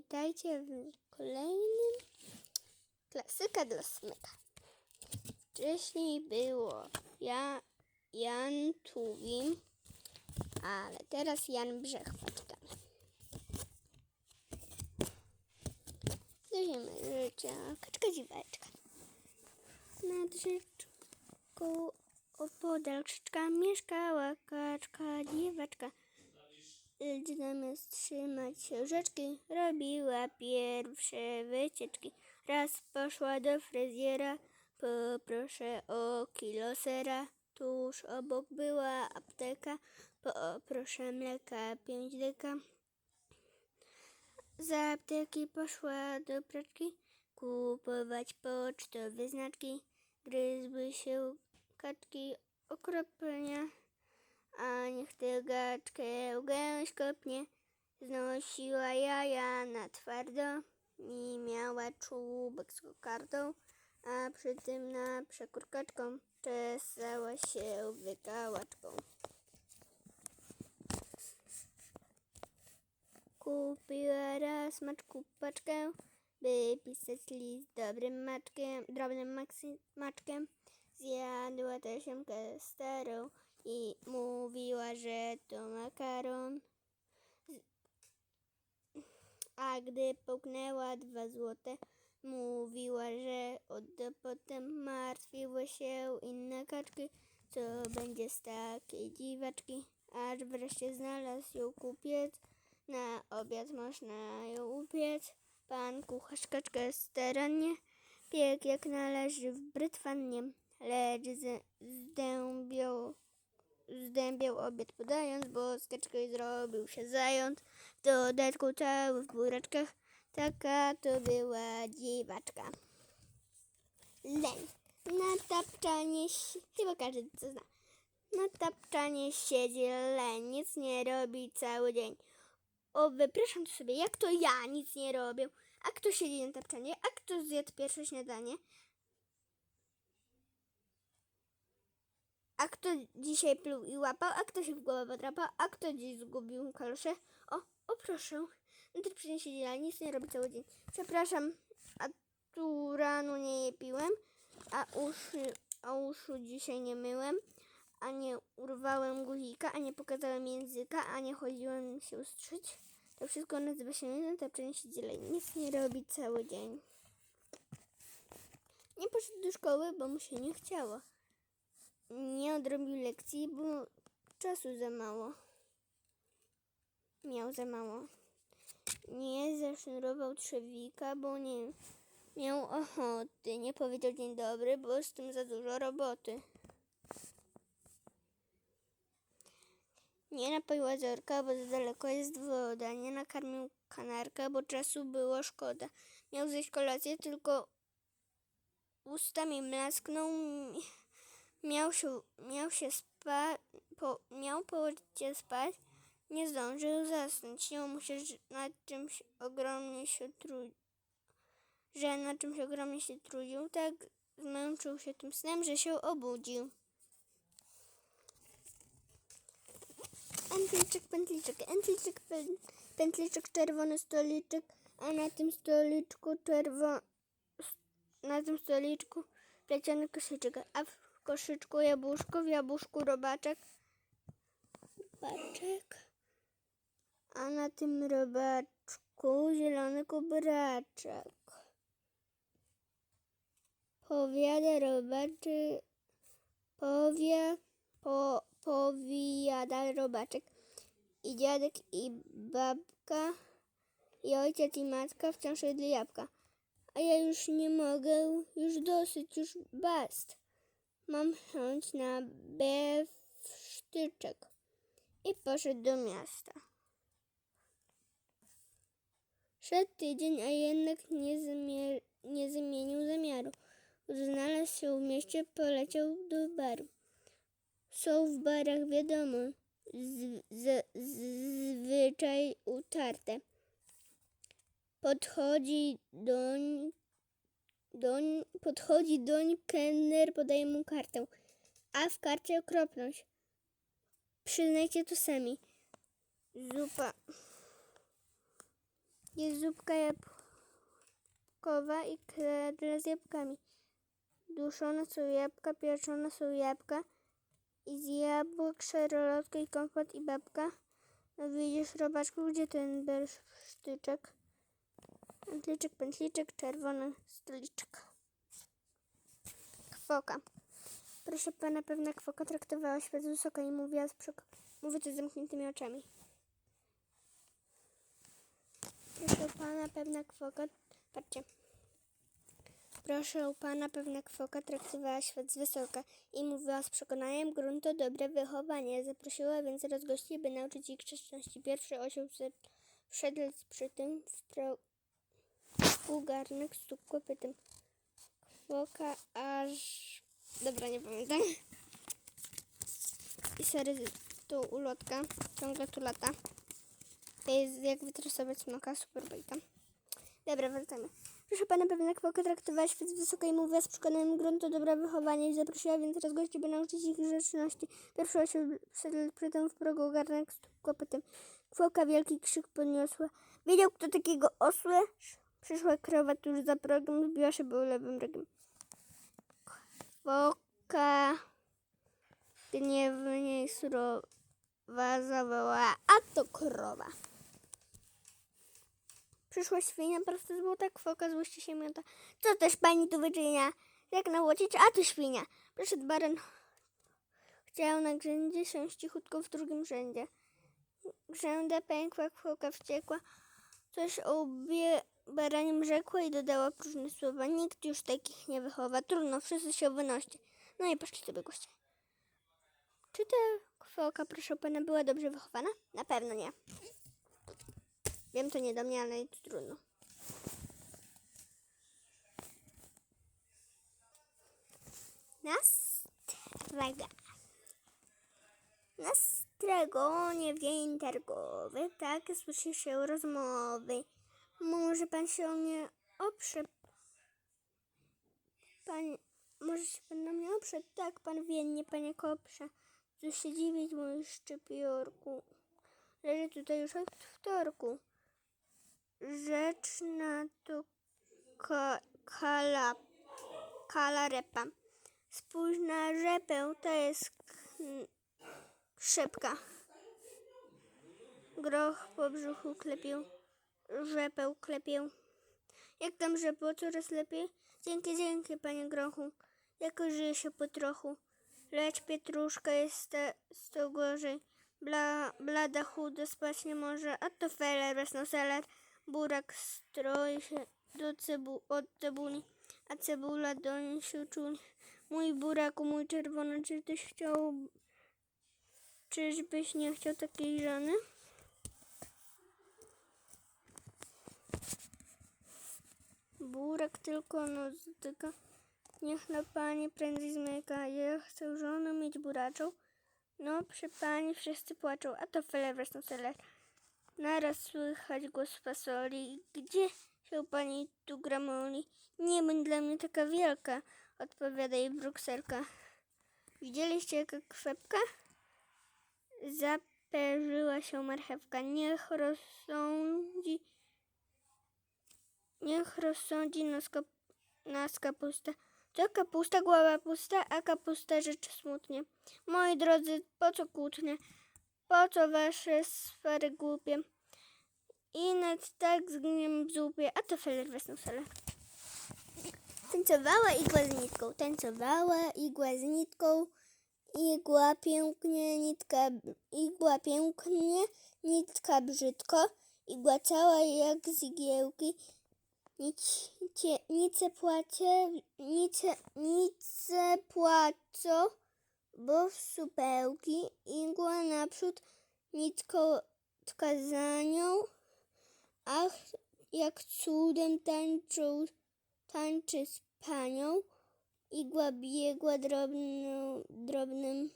Witajcie w kolejnym klasyka dla smyka. Wcześniej było ja, Jan Tuwim, ale teraz Jan Brzechwaczka. Dajemy życia kaczka dziweczka. Nad rzeczką opodal krzyczka mieszkała kaczka dzieweczka. Gdy zamiast trzymać się rzeczki, robiła pierwsze wycieczki. Raz poszła do fryzjera, poproszę o kilo sera. Tuż obok była apteka, poproszę mleka pięć deka. Z apteki poszła do praczki, kupować pocztowe znaczki. Gryzły się kaczki okropnie. A niech tę gaczkę gęś kopnie, znosiła jaja na twardo i miała czubek z kokardą, a przy tym na przekór kaczką czesała się wykałaczką. Kupiła raz maczku paczkę, by pisać list dobrym maczkiem, drobnym maczkiem. Zjadła tasiemkę starą i mówiła, że to makaron. A gdy połknęła dwa złote, mówiła, że odda potem. Martwiły się inne kaczki, co będzie z takiej dziwaczki. Aż wreszcie znalazł ją kupiec, na obiad można ją upiec. Pan kucharz kaczkę starannie piekł jak należy w brytwannie, lecz z- zdębiał obiad podając, bo z kaczki zrobił się zając. W dodatku cały w buraczkach, taka to była dziwaczka. Leń. Na tapczanie, chyba każdy to zna. Na tapczanie siedzi leń, nic nie robi cały dzień. O, wypraszam sobie, jak to ja nic nie robię? A kto siedzi na tapczanie? A kto zjadł pierwsze śniadanie? A kto dzisiaj pluł i łapał, a kto się w głowę podrapał, a kto dziś zgubił kalosze? O, o proszę. No to przyniesie dziela, nic nie robi cały dzień. Przepraszam, a tu rano nie je piłem, a uszy, a uszu dzisiaj nie myłem, a nie urwałem guzika, a nie pokazałem języka, a nie chodziłem się ustrzyć. To wszystko nazywa się jeden, to przyniesie dziela, nic nie robi cały dzień. Nie poszedł do szkoły, bo mu się nie chciało nie odrobił lekcji, bo czasu za mało. Miał za mało. Nie zasznurował trzewika, bo nie miał ochoty. Nie powiedział dzień dobry, bo z tym za dużo roboty. Nie napoił ozorka, bo za daleko jest woda. Nie nakarmił kanarka, bo czasu było szkoda. Miał zjeść kolację, tylko ustami mlasknął. Miał się, miał się spać, po, miał położyć spać, nie zdążył zasnąć. Śniło mu się, że nad czymś ogromnie się trudził, że na czymś ogromnie się trudził, tak zmęczył się tym snem, że się obudził. Pętliczek, pętliczek, pętliczek, pę- pętliczek, czerwony stoliczek, a na tym stoliczku czerwo... na tym stoliczku pleciony koszyczek, a w koszyczku jabłuszko, w jabłuszku robaczek, robaczek, a na tym robaczku zielony kubraczek. Powiada robaczy, powie, po, powiada robaczek. I dziadek, i babka, i ojciec, i matka wciąż jedli jabłka. A ja już nie mogę, już dosyć, już bast. Mam chęć na bewsztyczek. I poszedł do miasta. Szedł tydzień, a jednak nie, zmier- nie zmienił zamiaru. Znalazł się w mieście, poleciał do baru. Są w barach, wiadomo, z, z, zwyczaj utarte. Podchodzi doń, doń, podchodzi doń, kelner podaje mu kartę, a w karcie okropność. Przyznajcie to sami. Zupa. Jest zupka jabłkowa i kredle z jabłkami. Duszone są jabłka, pieczone są jabłka. I z jabłek szerolotka i kompot i babka. No widzisz, robaczku, gdzie ten besztyczek? Pętliczek, pętliczek, czerwony stoliczek. Kwoka. Proszę pana, pewna kwoka traktowała świat z wysoka i mówiła z przek... Mówi to z zamkniętymi oczami. Proszę pana, pewna kwoka... Patrzcie. Proszę pana, pewna kwoka traktowała świat z wysoka i mówiła z przekonaniem grunt to dobre wychowanie. Zaprosiła więc rozgości, by nauczyć ich grzeczności. Pierwszy osioł wszedł przy tym w progu garnek stukł kopytem. Kwoka aż... Dobra, nie pamiętam. I sorry, tu ulotka, ciągle tu lata. Jest jak wytresować smoka, super bajka. Dobra, wracamy. Proszę pana, pewna kwoka traktowała świat z wysoka i mówiła z przekonaniem grunt to dobre wychowanie i zaprosiła więc raz gości, by nauczyć ich grzeczności. Pierwszy osioł wszedł przy tym w progu garnek z kopytem. Kwoka wielki krzyk podniosła. Wiedział kto takiego osłę? Przyszła krowa tuż za progiem, zbiła był lewym rogiem. Kwoka gniewnie surowa zawołała, a to krowa. Przyszła świnia prosto z błota, kwoka złości się miota. Co też pani tu wyczynia? Jak nałocić, a tu świnia. Przyszedł baran. Chciał na grzędzie siąść cichutko w drugim rzędzie. Grzęda pękła, kwoka wściekła. Coś o łbie baranim rzekła i dodała próżne słowa. Nikt już takich nie wychowa. Trudno, wszyscy się wynoście. No i poszli sobie goście. Czy ta kwoka, proszę pana, była dobrze wychowana? Na pewno nie. Wiem, to nie do mnie, ale trudno. Nastrega. Na stregonie wień targowy, tak słyszy się rozmowy. Może pan się o mnie oprze? Pan, może się pan na mnie oprze? Tak, pan winnie, panie koprze. Co się dziwić, mój szczypiorku. Leży tutaj już od wtorku. Rzecz na to ka, kala, kalarepa. Spójrz na rzepę, to jest szybka. Groch po brzuchu klepił, rzepę klepił. Jak tam rzepło, coraz lepiej? Dzięki, dzięki, panie grochu. Jako żyje się po trochu. Lecz pietruszka jest te, sto gorzej. Bla, blada, chuda, spać nie może, a to feler, wesnoseler. Burak stroi się do cebu, od cebuli, a cebula do niej się czuli. Mój buraku, mój czerwony, czy tyś chciał, czyżbyś nie chciał takiej żony? Burak tylko nos dotyka, niech na pani prędzej zmyka. Ja chcę żonę mieć buraczą, no przy pani wszyscy płaczą, a to feler, wreszcie seler. Naraz słychać głos fasoli. Gdzie się pani tu gramoli? Nie bądź dla mnie taka wielka, odpowiada jej brukselka. Widzieliście jaka kwepka? Zaperzyła się marchewka. Niech rozsądzi, niech rozsądzi nas, kap, nas kapusta. Co kapusta, głowa pusta, a kapusta rzeczy smutnie. Moi drodzy, po co kłótnie? Po co wasze swary głupie? I nad tak zgniem w zupie, a to feler wesną feler. Tańcowała igła z nitką, tańcowała igła z nitką, igła pięknie, nitka, igła pięknie, nitka brzydko, igła cała jak z igiełki, nicie, nice płacie, nice, nice płacą, bo w supełki, igła naprzód, nitko tka za nią, ach, jak cudem tańczą, tańczy z panią, igła biegła drobną, drobnym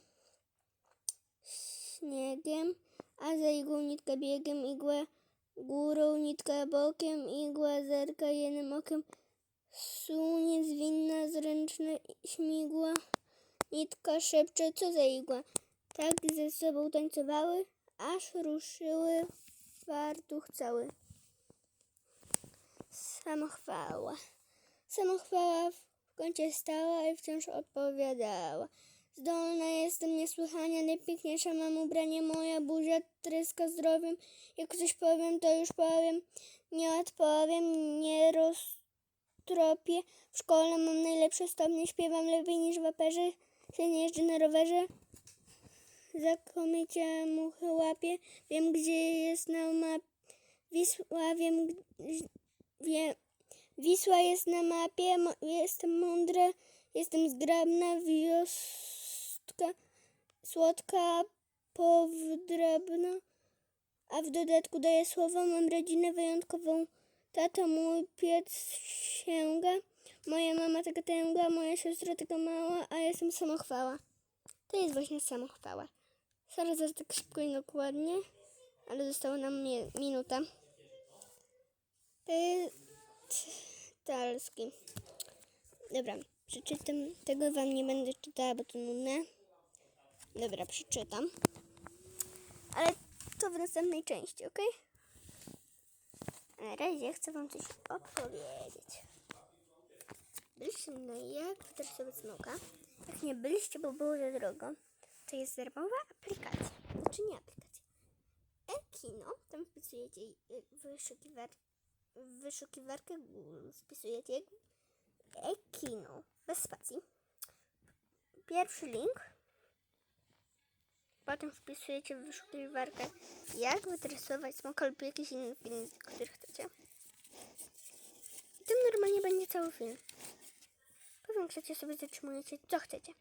śniegiem, a za igłą nitka biegiem, igła górą, nitka bokiem, igła zerka jednym okiem, sunie zwinna, zręczna śmigła, nitka szepcze, co za igła. Tak ze sobą tańcowały, aż ruszyły fartuch cały. Samochwała. Samochwała w kącie stała i wciąż odpowiadała. Zdolna jestem niesłychanie, najpiękniejsza mam ubranie, moja buzia tryska zdrowiem. Jak coś powiem, to już powiem, nie odpowiem, nie roztropię. W szkole mam najlepsze stopnie, śpiewam lepiej niż w operze, nie jeżdżę na rowerze. Zakomicie muchy łapię, wiem gdzie jest na mapie. Wisła, wiem, wiem, Wisła jest na mapie, jestem mądra, jestem zgrabna, wiostka słodka, powdrabna, a w dodatku daję słowo, mam rodzinę wyjątkową. Tata mój piec sięga, moja mama taka tęga, moja siostra taka mała, a ja jestem samochwała. To jest właśnie samochwała. Sorry za tak szybko i dokładnie, ale została nam mi- minuta. Talski. Dobra, przeczytam. Tego wam nie będę czytała, bo to nudne. Dobra, przeczytam. Ale to w następnej części, ok? Na razie chcę wam coś opowiedzieć. Byliście na jak wytresować smoka? Jak nie byliście, bo było za drogo, to jest darmowa aplikacja. Znaczy nie aplikacja. E-kino, tam wpisujecie y, wyszukiwar wyszukiwarkę Google wpisujecie e-kino bez spacji. Pierwszy link. Potem wpisujecie w wyszukiwarkę jak wytresować smoka lub jakiś inny film, który chcecie. I tam normalnie będzie cały film. Chcecie sobie zatrzymujecie co chcecie.